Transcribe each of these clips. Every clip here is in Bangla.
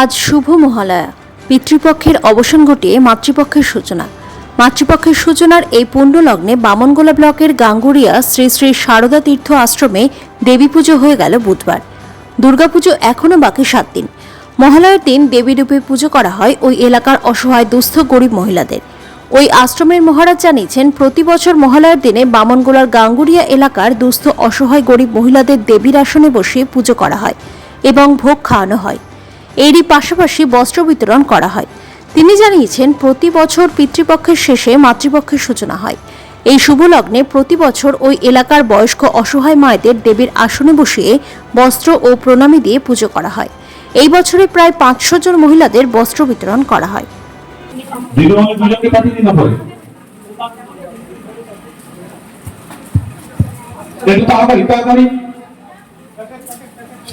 আজ শুভ মহালয়া। পিতৃপক্ষের অবসান ঘটিয়ে মাতৃপক্ষের সূচনা। মাতৃপক্ষের সূচনার এই পুণ্যলগ্নে বামনগোলা ব্লকের গাঙ্গুরিয়া শ্রী শ্রী সারদা তীর্থ আশ্রমে দেবী পুজো হয়ে গেল বুধবার। দুর্গাপুজো এখনও বাকি সাত দিন। মহালয়ার দিন দেবীরূপে পুজো করা হয় ওই এলাকার অসহায় দুস্থ গরিব মহিলাদের। ওই আশ্রমের মহারাজ জানিয়েছেন, প্রতি বছর মহালয়ার দিনে বামনগোলার গাঙ্গুরিয়া এলাকার দুস্থ অসহায় গরিব মহিলাদের দেবীর আসনে বসিয়ে পুজো করা হয় এবং ভোগ খাওয়ানো হয়। এরই পাশাপাশি বস্ত্র বিতরণ করা হয়। তিনি জানিয়েছেন, প্রতি বছর পিতৃপক্ষের শেষে মাতৃপক্ষের সূচনা হয়। এই শুভ লগ্নে প্রতি বছর ওই এলাকার বয়স্ক অসহায় মায়েদের দেবীর আসনে বসিয়ে বস্ত্র ও প্রণামী দিয়ে পুজো করা হয়। এই বছরে প্রায় পাঁচশো জন মহিলাদের বস্ত্র বিতরণ করা হয়।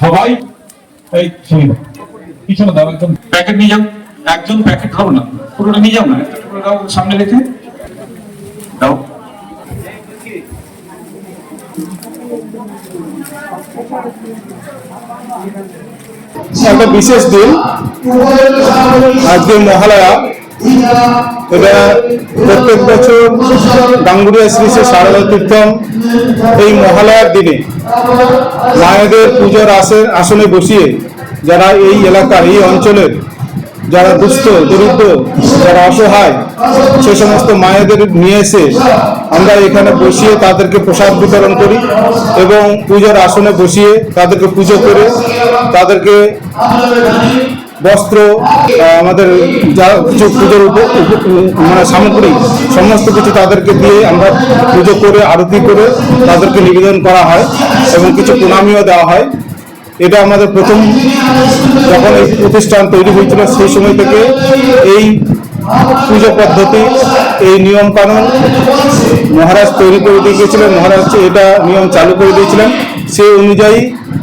সবাই পিছনে দাও একদম প্যাকেট নিয়ে যাও। একজন প্যাকেট খাও না। পুরোটা নিয়ে যাও না। একটা টুকরো দাও সামনে রেখে। দাও। একটা বিশেষ দিন। আজকে মহালয়া। এটা প্রত্যেক বছর গাঙ্গুরিয়া শ্রী শ্রী সারদা তীর্থম এই মহালয়ার দিনে। মায়েদের পুজোর আসে আসনে বসিয়ে যারা এই এলাকার, এই অঞ্চলের যারা দুস্থ, দরিদ্র, যারা অসহায়, সে সমস্ত মায়েদের নিয়ে এসে আমরা এখানে বসিয়ে তাদেরকে প্রসাদ বিতরণ করি এবং পূজার আসনে বসিয়ে তাদেরকে পুজো করে তাদেরকে বস্ত্র আমাদের যা কিছু পুজোর মানে সামগ্রী, সমস্ত কিছু তাদেরকে দিয়ে আমরা পুজো করে, আরতি করে তাদেরকে নিবেদন করা হয় এবং কিছু প্রণামীও দেওয়া হয়। এটা আমাদের প্রথম যখন এই প্রতিষ্ঠান তৈরি হয়েছিল, সেই সময় থেকে এই পুজো পদ্ধতি, এই নিয়ম কানুন মহারাজ তৈরি করে দিয়ে গিয়েছিলেন মহারাজ এটা নিয়ম চালু করে দিয়েছিলেন। সেই অনুযায়ী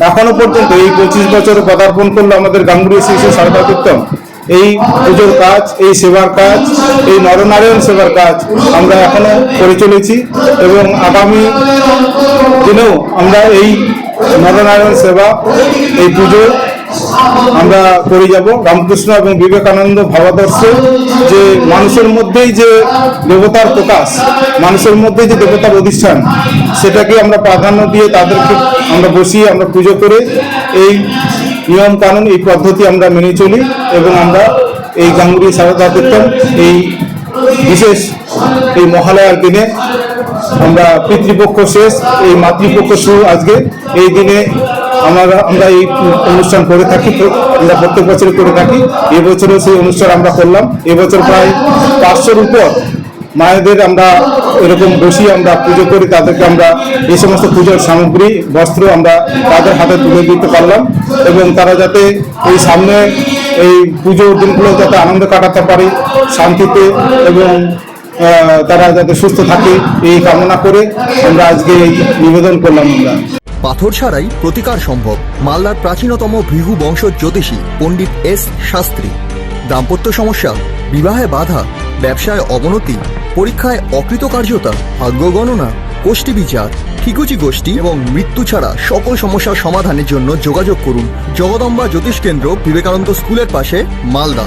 এখনও পর্যন্ত এই পঁচিশ বছর পদার্পণ করল আমাদের গাঙ্গুরি শ্রী শ্রী সারদা এই পুজোর কাজ, এই সেবার কাজ, এই নরনারায়ণ সেবার কাজ আমরা এখনও করে চলেছি এবং আগামী দিনেও আমরা এই নরনারায়ণ সেবা, এই পুজো আমরা করে যাব। রামকৃষ্ণ এবং বিবেকানন্দ ভাবাদর্শে যে মানুষের মধ্যেই যে দেবতার প্রকাশ, মানুষের মধ্যেই যে দেবতার অধিষ্ঠান, সেটাকে আমরা প্রাধান্য দিয়ে তাদেরকে আমরা বসিয়ে আমরা পুজো করে এই নিয়ম কানুন, এই পদ্ধতি আমরা মেনে চলি এবং আমরা এই গাঙ্গুরি সারদা এই বিশেষ এই মহালয়ার দিনে আমরা পিতৃপক্ষ শেষ, এই মাতৃপক্ষ শুরু আজকে। এই দিনে আমরা আমরা এই অনুষ্ঠান করে থাকি আমরা প্রত্যেক বছর করে থাকি। এবছরও সেই অনুষ্ঠান আমরা করলাম। এবছর প্রায় পাঁচশোর উপর মায়েদের আমরা এরকম বসি আমরা পুজো করি। তাদেরকে আমরা এই সমস্ত পুজোর সামগ্রী, বস্ত্র আমরা তাদের হাতে তুলে দিতে পারলাম এবং তারা যাতে এই সামনে এই পুজোর দিনগুলো যাতে আনন্দ কাটাতে পারে শান্তিতে এবং তারা যাতে সুস্থ থাকে, এই কামনা করে আমরা আজকে নিবেদন করলাম আমরা। পাথর ছাড়াই প্রতিকার সম্ভব। মালদার প্রাচীনতম ভৃহু বংশ জ্যোতিষী পণ্ডিত এস শাস্ত্রী। দাম্পত্য সমস্যা, বিবাহে বাধা, ব্যবসায় অবনতি, পরীক্ষায় অকৃতকার্যতা, ভাগ্য গণনা গোষ্ঠী বিচার, ঠিকুচি গোষ্ঠী এবং মৃত্যু ছাড়া সকল সমস্যার সমাধানের জন্য যোগাযোগ করুন। জগদম্বা জ্যোতিষ কেন্দ্র বিবেকানন্দ স্কুলের পাশে, Malda.